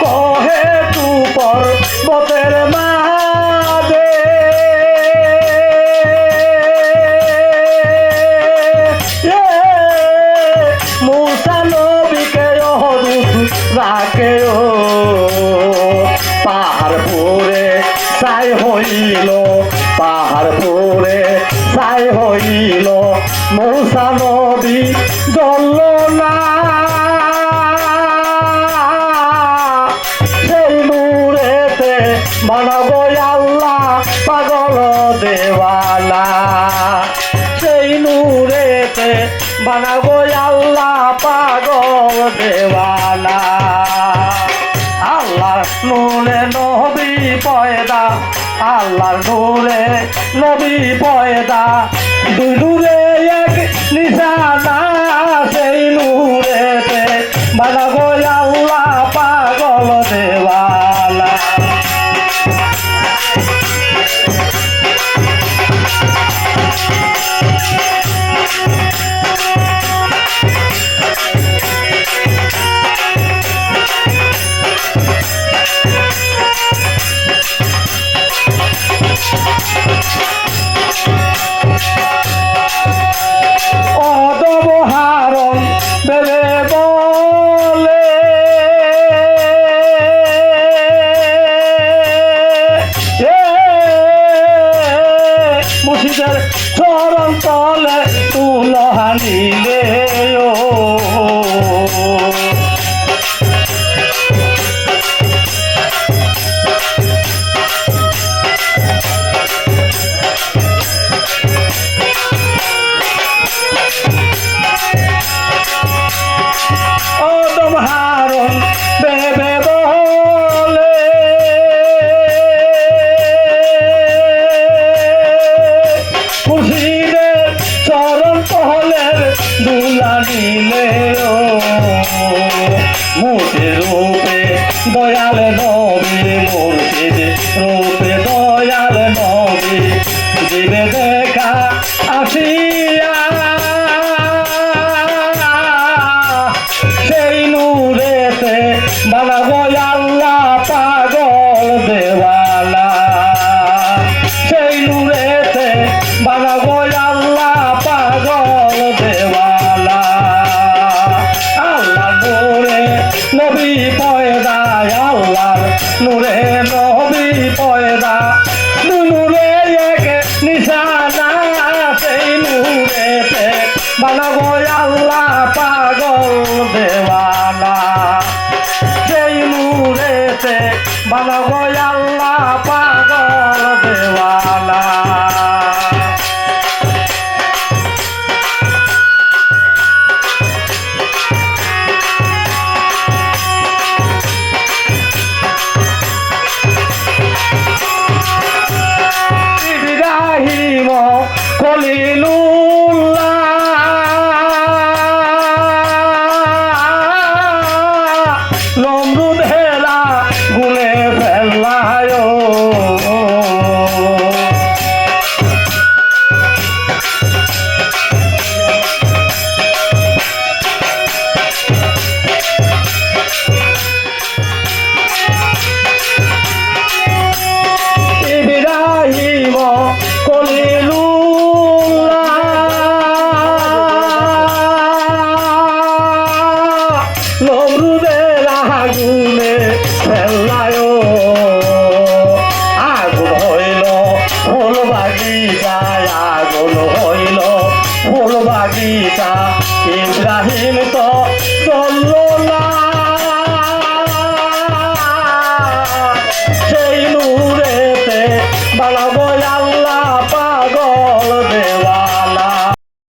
কহে তু পর্বতের মাঝে মুসা নবীকে অহদূত রাখে ও। পাহাড় পরে সাই হইল পাহাড় পরে সাই হইল। মৌসা নদী জল না। নূরেতে আল্লাহ, পাগল দেওয়ালা। সেই নূরেতে বানাবো আল্লাহ, পাগল দেওয়ালা। আল্লাহর নূরে নবী পয়দা, আল্লাহর নূরে নবী পয়দা। দুই এক নিশানা, সেই নূরেতে বানাবো Hallelujah. মুর্শিদ রূপে, দয়াল নবী মুর্শিদ। রূপে দয়াল নবী দিবে দেখা আসিয়া। সেই নূরেতে বানাবো আল্লাহ পাগল দেওয়ালা। সেই নূরেতে বানাবো নূরে নবী পয়দা নূরে এক নিশানা, সেই নূরেতে বানাবো আল্লাহ পাগল দেওয়ালা সেই নূরেতে বানাবো আল্লাহ পাগল দেওয়ালা পিতা ইব্রাহিম